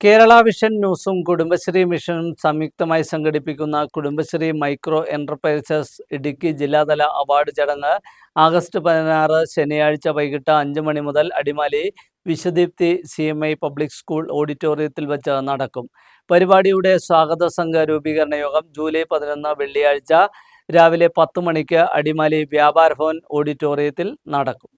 Kerala vision ന്യൂസും കുടുംബശ്രീ മിഷനും സംയുക്തമായി സംഘടിപ്പിക്കുന്ന കുടുംബശ്രീ മൈക്രോ എന്റർപ്രൈസസ് ഇടുക്കി ജില്ലാതല അവാർഡ് ചടങ്ങ് ആഗസ്റ്റ് പതിനാറ് ശനിയാഴ്ച വൈകിട്ട് അഞ്ച് മണി മുതൽ Adimali Vishwadeepti C M I public school ഓഡിറ്റോറിയത്തിൽ വെച്ച് നടക്കും. പരിപാടിയുടെ സ്വാഗത സംഘ രൂപീകരണ യോഗം ജൂലൈ പതിനൊന്ന് വെള്ളിയാഴ്ച രാവിലെ പത്ത് മണിക്ക് അടിമാലി വ്യാപാര ഭവൻ ഓഡിറ്റോറിയത്തിൽ നടക്കും.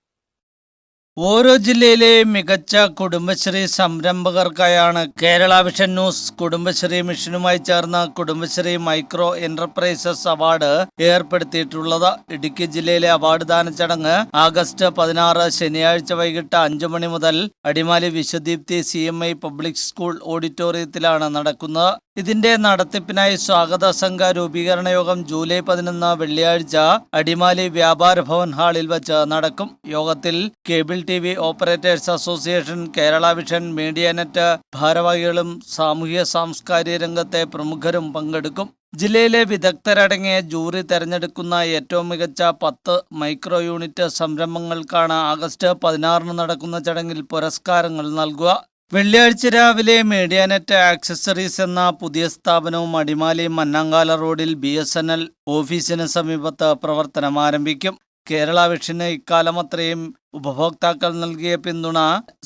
ഓരോ ജില്ലയിലെ മികച്ച കുടുംബശ്രീ സംരംഭകർക്കായാണ് കേരള വിഷൻ ന്യൂസ് കുടുംബശ്രീ മിഷനുമായി ചേർന്ന കുടുംബശ്രീ മൈക്രോ എന്റർപ്രൈസസ് അവാർഡ് ഏർപ്പെടുത്തിയിട്ടുള്ളത്. ഇടുക്കി ജില്ലയിലെ അവാർഡ് ദാന ചടങ്ങ് ആഗസ്റ്റ് പതിനാറ് ശനിയാഴ്ച വൈകിട്ട് അഞ്ചു മണി മുതൽ Adimali Vishwadeepti C public school ഓഡിറ്റോറിയത്തിലാണ് നടക്കുന്നത്. ഇതിന്റെ നടത്തിപ്പിനായി സ്വാഗത സംഘ രൂപീകരണ യോഗം ജൂലൈ പതിനൊന്ന് വെള്ളിയാഴ്ച അടിമാലി വ്യാപാര ഭവൻ ഹാളിൽ വച്ച് നടക്കും. യോഗത്തിൽ cable T V operators association Kerala vision media net ഭാരവാഹികളും സാമൂഹ്യ സാംസ്കാരിക രംഗത്തെ പ്രമുഖരും പങ്കെടുക്കും. ജില്ലയിലെ വിദഗ്ധരടങ്ങിയ ജൂറി തെരഞ്ഞെടുക്കുന്ന ഏറ്റവും മികച്ച പത്ത് മൈക്രോ യൂണിറ്റ് സംരംഭങ്ങൾക്കാണ് ആഗസ്റ്റ് പതിനാറിന് നടക്കുന്ന ചടങ്ങിൽ പുരസ്കാരങ്ങൾ നൽകുക. വെള്ളിയാഴ്ച രാവിലെ മീഡിയാനെറ്റ് ആക്സസറീസ് എന്ന പുതിയ സ്ഥാപനവും അടിമാലി മന്നാങ്കാല റോഡിൽ ബി എസ് എൻ എൽ ഓഫീസിന് സമീപത്ത് പ്രവർത്തനം ആരംഭിക്കും. കേരള വിഷന് ഇക്കാലം അത്രയും ഉപഭോക്താക്കൾ നൽകിയ പിന്തുണ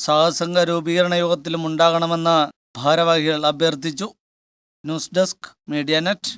സഹസംഘ രൂപീകരണ യോഗത്തിലും ഉണ്ടാകണമെന്ന് ഭാരവാഹികൾ അഭ്യർത്ഥിച്ചു. News desk media net.